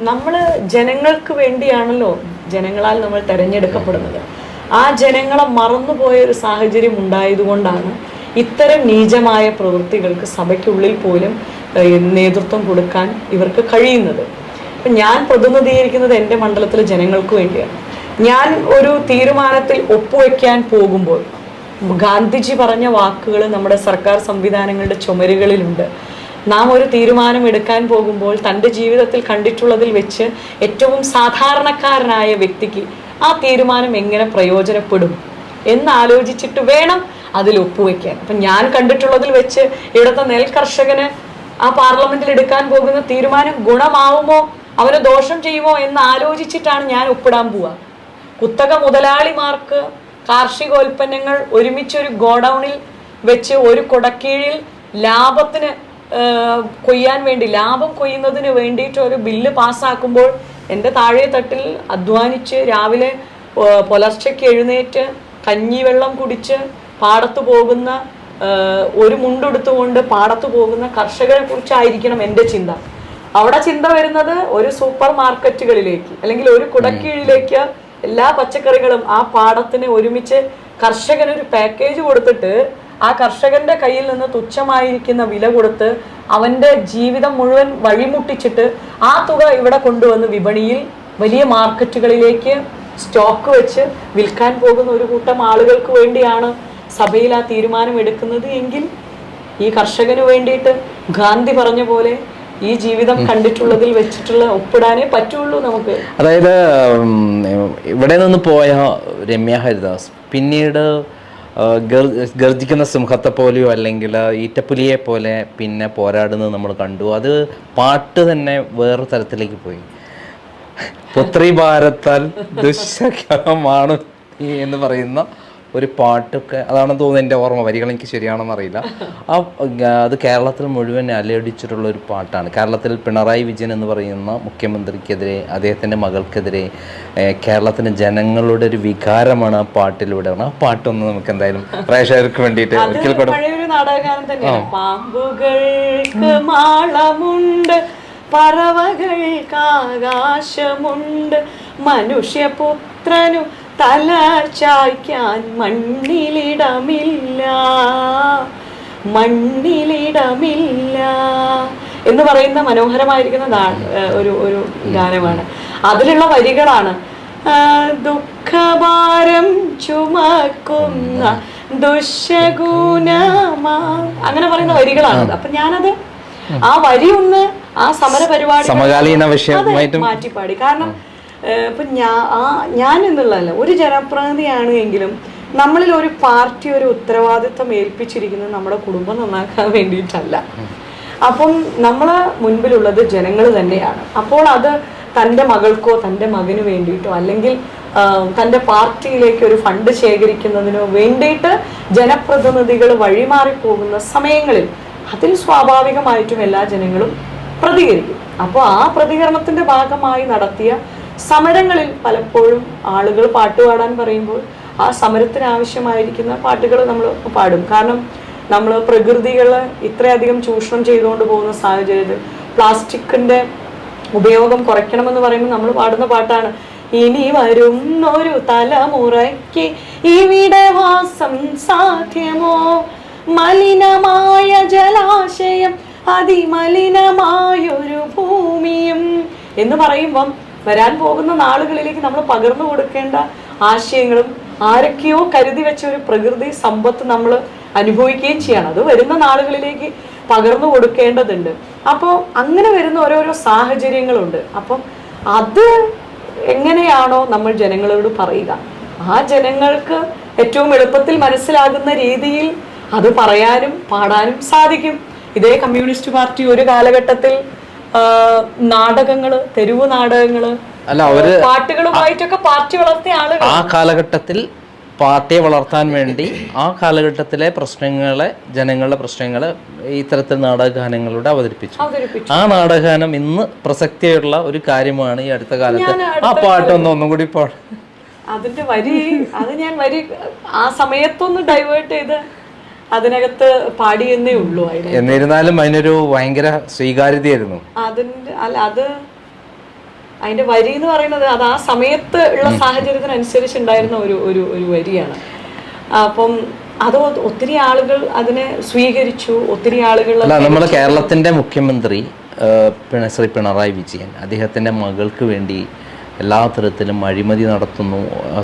നമ്മൾ ജനങ്ങൾക്ക് വേണ്ടിയാണല്ലോ ജനങ്ങളാൽ നമ്മൾ തെരഞ്ഞെടുക്കപ്പെടുന്നത്. ആ ജനങ്ങളെ മറന്നുപോയ ഒരു സാഹചര്യം ഉണ്ടായതുകൊണ്ടാണ് ഇത്തരം നീചമായ പ്രവൃത്തികൾക്ക് സഭയ്ക്കുള്ളിൽ പോലും നേതൃത്വം കൊടുക്കാൻ ഇവർക്ക് കഴിയുന്നത്. അപ്പം ഞാൻ പ്രതിനിധീകരിക്കുന്നത് എന്റെ മണ്ഡലത്തിലെ ജനങ്ങൾക്ക് വേണ്ടിയാണ്. ഞാൻ ഒരു തീരുമാനത്തിൽ ഒപ്പുവെക്കാൻ പോകുമ്പോൾ ഗാന്ധിജി പറഞ്ഞ വാക്കുകൾ നമ്മുടെ സർക്കാർ സംവിധാനങ്ങളുടെ ചുമരുകളിലുണ്ട്. നാം ഒരു തീരുമാനം എടുക്കാൻ പോകുമ്പോൾ തന്റെ ജീവിതത്തിൽ കണ്ടിട്ടുള്ളതിൽ വെച്ച് ഏറ്റവും സാധാരണക്കാരനായ വ്യക്തിക്ക് ആ തീരുമാനം എങ്ങനെ പ്രയോജനപ്പെടും എന്ന് ആലോചിച്ചിട്ട് വേണം അതിൽ ഒപ്പുവെക്കാൻ. അപ്പം ഞാൻ കണ്ടിട്ടുള്ളതിൽ വെച്ച് ഇവിടുത്തെ നെൽ കർഷകന് ആ പാർലമെന്റിൽ എടുക്കാൻ പോകുന്ന തീരുമാനം ഗുണമാവുമോ? അവന് ദോഷം ചെയ്യുമോ എന്ന് ആലോചിച്ചിട്ടാണ് ഞാൻ ഒപ്പിടാൻ പോവുക. കുത്തക മുതലാളിമാർക്ക് കാർഷികോൽപ്പന്നങ്ങൾ ഒരുമിച്ചൊരു ഗോഡൗണിൽ വെച്ച് ഒരു കുടക്കീഴിൽ ലാഭത്തിന് കൊയ്യാൻ വേണ്ടി ലാഭം കൊയ്യുന്നതിന് വേണ്ടിയിട്ട് ഒരു ബില്ല് പാസ്സാക്കുമ്പോൾ എന്റെ താഴെ തട്ടിൽ അധ്വാനിച്ച് രാവിലെ പുലർച്ചയ്ക്ക് എഴുന്നേറ്റ് കഞ്ഞിവെള്ളം കുടിച്ച് പാടത്ത് പോകുന്ന ഒരു മുണ്ടെടുത്തുകൊണ്ട് പാടത്ത് പോകുന്ന കർഷകരെ കുറിച്ചായിരിക്കണം എന്റെ ചിന്ത. അവിടെ ചിന്ത വരുന്നത് ഒരു സൂപ്പർ മാർക്കറ്റുകളിലേക്ക് അല്ലെങ്കിൽ ഒരു കുടക്കീഴിലേക്ക് എല്ലാ പച്ചക്കറികളും ആ പാടത്തിന് ഒരുമിച്ച് കർഷകന് ഒരു പാക്കേജ് കൊടുത്തിട്ട് ആ കർഷകന്റെ കയ്യിൽ നിന്ന് തുച്ഛമായിരിക്കുന്ന വില കൊടുത്ത് അവന്റെ ജീവിതം മുഴുവൻ വഴിമുട്ടിച്ചിട്ട് ആ തുക ഇവിടെ കൊണ്ടുവന്ന് വിപണിയിൽ വലിയ മാർക്കറ്റുകളിലേക്ക് സ്റ്റോക്ക് വെച്ച് വിൽക്കാൻ പോകുന്ന ഒരു കൂട്ടം ആളുകൾക്ക് വേണ്ടിയാണ് സഭയിൽ ആ തീരുമാനം എടുക്കുന്നത് എങ്കിൽ ഈ കർഷകന് വേണ്ടിയിട്ട് ഗാന്ധി പറഞ്ഞ പോലെ ഈ ജീവിതം കണ്ടിട്ടുള്ളതിൽ വെച്ചിട്ടുള്ള ഒപ്പിടാനേ പറ്റുള്ളൂ നമുക്ക്. അതായത് ഇവിടെ നിന്ന് പോയ രമ്യ ഹരിദാസ് പിന്നീട് ഗർജിക്കുന്ന സിംഹത്തെ പോലെയോ അല്ലെങ്കിൽ ഈറ്റപ്പുലിയെ പോലെ പിന്നെ പോരാടുന്നത് നമ്മൾ കണ്ടു. അത് പാട്ട് തന്നെ വേറെ തരത്തിലേക്ക് പോയി. പുത്രി ഭാരത്താൽ ദുശകമാണ് എന്ന് പറയുന്ന ഒരു പാട്ടൊക്കെ അതാണെന്ന് തോന്നുന്നത് എന്റെ ഓർമ്മ വരികൾ എനിക്ക് ശരിയാണെന്ന് അറിയില്ല. ആ അത് കേരളത്തിൽ മുഴുവൻ അലയടിച്ചിട്ടുള്ള ഒരു പാട്ടാണ്. കേരളത്തിൽ പിണറായി വിജയൻ എന്ന് പറയുന്ന മുഖ്യമന്ത്രിക്കെതിരെ അദ്ദേഹത്തിന്റെ മകൾക്കെതിരെ കേരളത്തിന്റെ ജനങ്ങളുടെ ഒരു വികാരമാണ് ആ പാട്ടിലൂടെ. ആ പാട്ടൊന്ന് നമുക്ക് എന്തായാലും പ്രേക്ഷകർക്ക് വേണ്ടിയിട്ട് ഒരിക്കൽ കൂടെ നാടകഗാനം തന്നെയാണ്. പാമ്പുകൾക്ക് മാളമുണ്ട് പറവകൾക്ക് ആകാശമുണ്ട് മനുഷ്യപുത്രനു തല ചായ്ക്കാൻ മണ്ണിലിടമില്ല. മണ്ണിലിടമില്ല. എന്ന് പറയുന്ന മനോഹരമായിരിക്കുന്ന ഒരു ഒരു ഗാനമാണ്. അതിലുള്ള വരികളാണ് ദുഃഖഭാരം ചുമക്കുന്ന ദുശഗുണമാ അങ്ങനെ പറയുന്ന വരികളാണ്. അപ്പൊ ഞാനത് ആ വരി ഒന്ന് ആ സമര പരിപാടി സമകാലീന വിഷയമായിട്ടും മാറ്റി പാടി കാരണം ഇപ്പൊ ഞാൻ ആ ഞാൻ എന്നുള്ളതല്ല ഒരു ജനപ്രതിനിധിയാണ് എങ്കിലും നമ്മളിൽ ഒരു പാർട്ടി ഒരു ഉത്തരവാദിത്വം ഏൽപ്പിച്ചിരിക്കുന്നത് നമ്മുടെ കുടുംബം നന്നാക്കാൻ വേണ്ടിയിട്ടല്ല. അപ്പം നമ്മളെ മുൻപിലുള്ളത് ജനങ്ങൾ തന്നെയാണ്. അപ്പോൾ അത് തന്റെ മകൾക്കോ തന്റെ മകന് വേണ്ടിയിട്ടോ അല്ലെങ്കിൽ തന്റെ പാർട്ടിയിലേക്ക് ഒരു ഫണ്ട് ശേഖരിക്കുന്നതിനോ വേണ്ടിയിട്ട് ജനപ്രതിനിധികൾ വഴിമാറി പോകുന്ന സമയങ്ങളിൽ അതിൽ സ്വാഭാവികമായിട്ടും എല്ലാ ജനങ്ങളും പ്രതികരിക്കും. അപ്പോൾ ആ പ്രതികരണത്തിന്റെ ഭാഗമായി നടത്തിയ സമരങ്ങളിൽ പലപ്പോഴും ആളുകൾ പാട്ട് പാടാൻ പറയുമ്പോൾ ആ സമരത്തിന് ആവശ്യമായിരിക്കുന്ന പാട്ടുകൾ നമ്മൾ പാടും. കാരണം നമ്മൾ പ്രകൃതികളെ ഇത്രയധികം ചൂഷണം ചെയ്തുകൊണ്ട് പോകുന്ന സാഹചര്യത്തിൽ പ്ലാസ്റ്റിക്കിന്റെ ഉപയോഗം കുറയ്ക്കണമെന്ന് പറയുമ്പോൾ നമ്മൾ പാടുന്ന പാട്ടാണ്. ഇനി ഒരു തലമുറയ്ക്ക് ഇവിടെ വാസം സാധ്യമോ? മലിനമായ ജലാശയം അതിമലിനമായൊരു ഭൂമിയും എന്ന് പറയുമ്പം വരാൻ പോകുന്ന നാളുകളിലേക്ക് നമ്മൾ പകർന്നു കൊടുക്കേണ്ട ആശയങ്ങളും ആരൊക്കെയോ കരുതി വെച്ച ഒരു പ്രകൃതി സമ്പത്ത് നമ്മൾ അനുഭവിക്കുകയും ചെയ്യണം. അത് വരുന്ന നാളുകളിലേക്ക് പകർന്നു കൊടുക്കേണ്ടതുണ്ട്. അപ്പോൾ അങ്ങനെ വരുന്ന ഓരോരോ സാഹചര്യങ്ങളുണ്ട്. അപ്പം അത് എങ്ങനെയാണോ നമ്മൾ ജനങ്ങളോട് പറയുക. ആ ജനങ്ങൾക്ക് ഏറ്റവും എളുപ്പത്തിൽ മനസ്സിലാകുന്ന രീതിയിൽ അത് പറയാനും പാടാനും സാധിക്കും. ഇതേ കമ്മ്യൂണിസ്റ്റ് പാർട്ടി ഒരു കാലഘട്ടത്തിൽ നാടകങ്ങൾ തെരുവ് നാടകങ്ങൾ അല്ല അവർ പാട്ടുകളുമായിട്ടൊക്കെ പാർട്ടി വളർത്തിയ ആളുകൾ ആ കാലഘട്ടത്തിൽ പാർട്ടിയെ വളർത്താൻ വേണ്ടി ആ കാലഘട്ടത്തിലെ പ്രശ്നങ്ങളെ ജനങ്ങളുടെ പ്രശ്നങ്ങളെ ഇത്തരത്തിൽ നാടകഗാനങ്ങളുടെ അവതരിപ്പിച്ചു. അവതരിപ്പിച്ചു. ആ നാടകഗാനം ഇന്ന് പ്രസക്തിയുള്ള ഒരു കാര്യമാണ് ഈ അടുത്ത കാലത്ത്. ആ പാട്ടൊന്നും ഒന്നും കൂടി പാടും അതിന്റെ വരി അത് ഞാൻ വരി ആ സമയത്തൊന്ന് ഡൈവേർട്ട് ചെയ്ത് അതിനകത്ത് പാടിയെന്നേ ഉള്ളൂ എന്നിരുന്നാലും അതിനൊരു ഭയങ്കര സ്വീകാര്യതയായിരുന്നു. അതിന്റെ അല്ല അത് അതിന്റെ വരി എന്ന് പറയുന്നത് അത് ആ സമയത്ത് ഉള്ള സാഹചര്യത്തിനനുസരിച്ച് ഉണ്ടായിരുന്ന ഒരു ഒരു ഒരു വരിയാണ്. അപ്പം അത് ഒത്തിരി ആളുകൾ അതിനെ സ്വീകരിച്ചു ഒത്തിരി ആളുകൾ നമ്മൾ കേരളത്തിന്റെ മുഖ്യമന്ത്രി ശ്രീ പിണറായി വിജയൻ അദ്ദേഹത്തിന്റെ മകൾക്ക് വേണ്ടി എല്ലാ തരത്തിലും അഴിമതി നടത്തുന്നു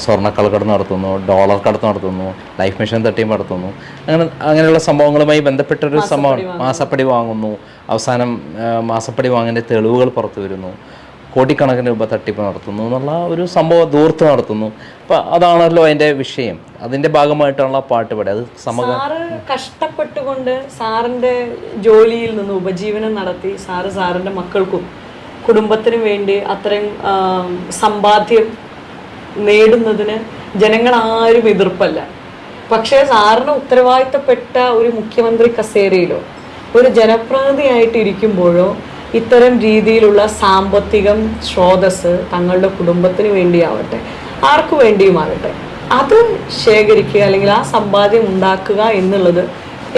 സ്വർണക്കള്ളക്കടത്ത് നടത്തുന്നു ഡോളർ കടത്ത് നടത്തുന്നു ലൈഫ് മിഷൻ തട്ടിയും നടത്തുന്നു. അങ്ങനെ അങ്ങനെയുള്ള സംഭവങ്ങളുമായി ബന്ധപ്പെട്ടൊരു സംഭവം മാസപ്പടി വാങ്ങുന്നു. അവസാനം മാസപ്പടി വാങ്ങിന്റെ തെളിവുകൾ പുറത്തു വരുന്നു. കോടിക്കണക്കിന് രൂപ തട്ടിപ്പ് നടത്തുന്നു എന്നുള്ള ഒരു സംഭവം ദൂർത്ത് നടത്തുന്നു. അപ്പം അതാണല്ലോ അതിന്റെ വിഷയം. അതിന്റെ ഭാഗമായിട്ടുള്ള പാട്ട് പാടി അത് സമഗ്ര കഷ്ടപ്പെട്ടുകൊണ്ട് സാറിന്റെ ജോലിയിൽ നിന്ന് ഉപജീവനം നടത്തി സാറ് സാറിന്റെ മക്കൾക്കും കുടുംബത്തിനും വേണ്ടി അത്രയും സമ്പാദ്യം നേടുന്നതിന് ജനങ്ങൾ ആരും എതിർപ്പല്ല. പക്ഷേ സാറിന് ഉത്തരവാദിത്തപ്പെട്ട ഒരു മുഖ്യമന്ത്രി കസേരയിലോ ഒരു ജനപ്രതിനിധിയായിട്ട് ഇരിക്കുമ്പോഴോ ഇത്തരം രീതിയിലുള്ള സാമ്പത്തികം സ്രോതസ് തങ്ങളുടെ കുടുംബത്തിന് വേണ്ടിയാവട്ടെ ആർക്കു വേണ്ടിയുമാകട്ടെ അത് ശേഖരിക്കുക അല്ലെങ്കിൽ ആ സമ്പാദ്യം ഉണ്ടാക്കുക എന്നുള്ളത്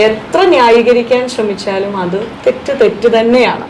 എത്ര ന്യായീകരിക്കാൻ ശ്രമിച്ചാലും അത് തെറ്റ് തെറ്റ് തന്നെയാണ്.